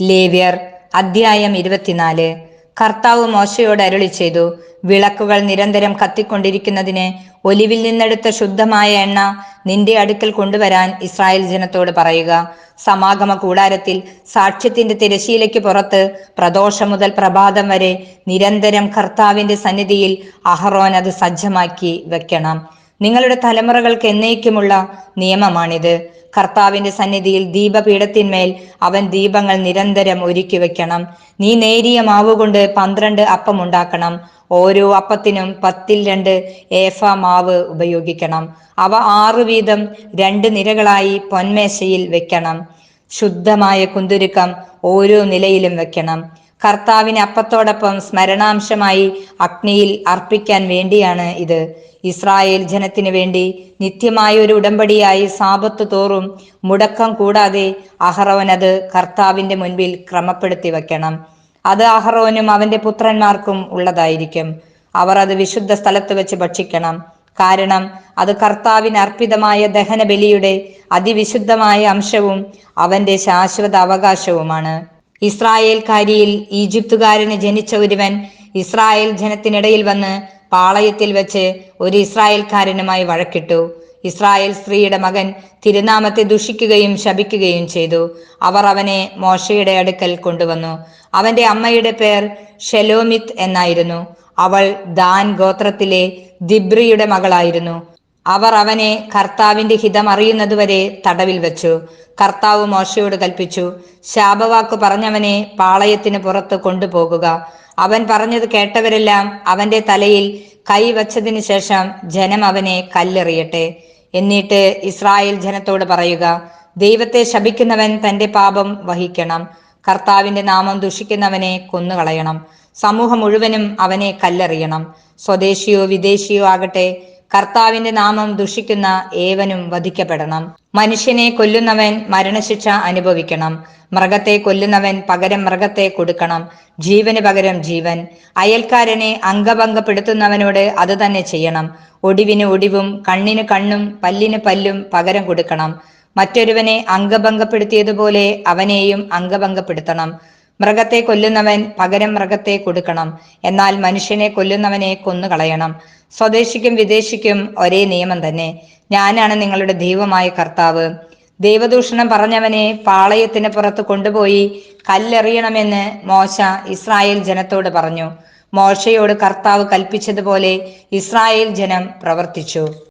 ലേവ്യർ അധ്യായം ഇരുപത്തിനാല്. കർത്താവ് മോശയോട് അരുളി ചെയ്തു വിളക്കുകൾ നിരന്തരം കത്തിക്കൊണ്ടിരിക്കുന്നതിന് ഒലിവിൽ നിന്നെടുത്ത ശുദ്ധമായ എണ്ണ നിന്റെ അടുക്കൽ കൊണ്ടുവരാൻ ഇസ്രായേൽ ജനത്തോട് പറയുക. സമാഗമ കൂടാരത്തിൽ സാക്ഷ്യത്തിന്റെ തിരശീലയ്ക്ക് പുറത്ത് പ്രദോഷം മുതൽ പ്രഭാതം വരെ നിരന്തരം കർത്താവിന്റെ സന്നിധിയിൽ അഹ്റോൻ അത് സജ്ജമാക്കി വെക്കണം. നിങ്ങളുടെ തലമുറകൾക്ക് എന്നേക്കുമുള്ള നിയമമാണിത്. കർത്താവിന്റെ സന്നിധിയിൽ ദീപപീഠത്തിന്മേൽ അവൻ ദീപങ്ങൾ നിരന്തരം ഒരുക്കി വെക്കണം. നീ നേരിയ മാവ് കൊണ്ട് പന്ത്രണ്ട് അപ്പം ഉണ്ടാക്കണം. ഓരോ അപ്പത്തിനും പത്തിൽ രണ്ട് ഏഫ മാവ് ഉപയോഗിക്കണം. അവ ആറു വീതം രണ്ട് നിരകളായി പൊന്മേശയിൽ വെക്കണം. ശുദ്ധമായ കുന്തുരുക്കം ഓരോ നിലയിലും വെക്കണം. കർത്താവിന് അപ്പത്തോടൊപ്പം സ്മരണാംശമായി അഗ്നിയിൽ അർപ്പിക്കാൻ വേണ്ടിയാണ് ഇത്. ഇസ്രായേൽ ജനത്തിന് വേണ്ടി നിത്യമായ ഒരു ഉടമ്പടിയായി സാപത്ത് തോറും മുടക്കം കൂടാതെ അഹറോനത് കർത്താവിന്റെ മുൻപിൽ ക്രമപ്പെടുത്തി വെക്കണം. അത് അഹറോനും അവന്റെ പുത്രന്മാർക്കും ഉള്ളതായിരിക്കും. അവർ അത് വിശുദ്ധ സ്ഥലത്ത് വെച്ച് ഭക്ഷിക്കണം. കാരണം അത് കർത്താവിന് അർപ്പിതമായ ദഹനബലിയുടെ അതിവിശുദ്ധമായ അംശവും അവന്റെ ശാശ്വത അവകാശവുമാണ്. ഇസ്രായേൽക്കാരിയിൽ ഈജിപ്തുകാരന് ജനിച്ച ഒരുവൻ ഇസ്രായേൽ ജനത്തിനിടയിൽ വന്ന് പാളയത്തിൽ വെച്ച് ഒരു ഇസ്രായേൽക്കാരനുമായി വഴക്കിട്ടു. ഇസ്രായേൽ സ്ത്രീയുടെ മകൻ തിരുനാമത്തെ ദുഷിക്കുകയും ശപിക്കുകയും ചെയ്തു. അവർ അവനെ മോശയുടെ അടുക്കൽ കൊണ്ടുവന്നു. അവന്റെ അമ്മയുടെ പേർ ഷെലോമിത് എന്നായിരുന്നു. അവൾ ദാൻ ഗോത്രത്തിലെ ദിബ്രിയുടെ മകളായിരുന്നു. അവർ അവനെ കർത്താവിന്റെ ഹിതം അറിയുന്നതുവരെ തടവിൽ വെച്ചു. കർത്താവ് മോശയോട് കൽപ്പിച്ചു ശാപവാക്ക് പറഞ്ഞവനെ പാളയത്തിന് പുറത്ത് കൊണ്ടുപോകുക. അവൻ പറഞ്ഞത് കേട്ടവരെല്ലാം അവന്റെ തലയിൽ കൈവച്ചതിന് ശേഷം ജനം അവനെ കല്ലെറിയട്ടെ. എന്നിട്ട് ഇസ്രായേൽ ജനത്തോട് പറയുക ദൈവത്തെ ശപിക്കുന്നവൻ തന്റെ പാപം വഹിക്കണം. കർത്താവിന്റെ നാമം ദുഷിക്കുന്നവനെ കൊന്നുകളയണം. സമൂഹം മുഴുവനും അവനെ കല്ലെറിയണം. സ്വദേശിയോ വിദേശിയോ ആകട്ടെ കർത്താവിന്റെ നാമം ദുഷിക്കുന്ന ഏവനും വധിക്കപ്പെടണം. മനുഷ്യനെ കൊല്ലുന്നവൻ മരണശിക്ഷ അനുഭവിക്കണം. മൃഗത്തെ കൊല്ലുന്നവൻ പകരം മൃഗത്തെ കൊടുക്കണം. ജീവന് പകരം ജീവൻ. അയൽക്കാരനെ അംഗഭംഗപ്പെടുത്തുന്നവനോട് അത് തന്നെ ചെയ്യണം. ഒടിവിന് ഒടിവും കണ്ണിന് കണ്ണും പല്ലിന് പല്ലും പകരം കൊടുക്കണം. മറ്റൊരുവനെ അംഗഭംഗപ്പെടുത്തിയതുപോലെ അവനെയും അംഗഭംഗപ്പെടുത്തണം. മൃഗത്തെ കൊല്ലുന്നവൻ പകരം മൃഗത്തെ കൊടുക്കണം. എന്നാൽ മനുഷ്യനെ കൊല്ലുന്നവനെ കൊന്നുകളയണം. സ്വദേശിക്കും വിദേശിക്കും ഒരേ നിയമം തന്നെ. ഞാനാണ് നിങ്ങളുടെ ദൈവമായ കർത്താവ്. ദൈവദൂഷണം പറഞ്ഞവനെ പാളയത്തിന് പുറത്ത് കൊണ്ടുപോയി കല്ലെറിയണമെന്ന് മോശ ഇസ്രായേൽ ജനത്തോട് പറഞ്ഞു. മോശയോട് കർത്താവ് കൽപ്പിച്ചതുപോലെ ഇസ്രായേൽ ജനം പ്രവർത്തിച്ചു.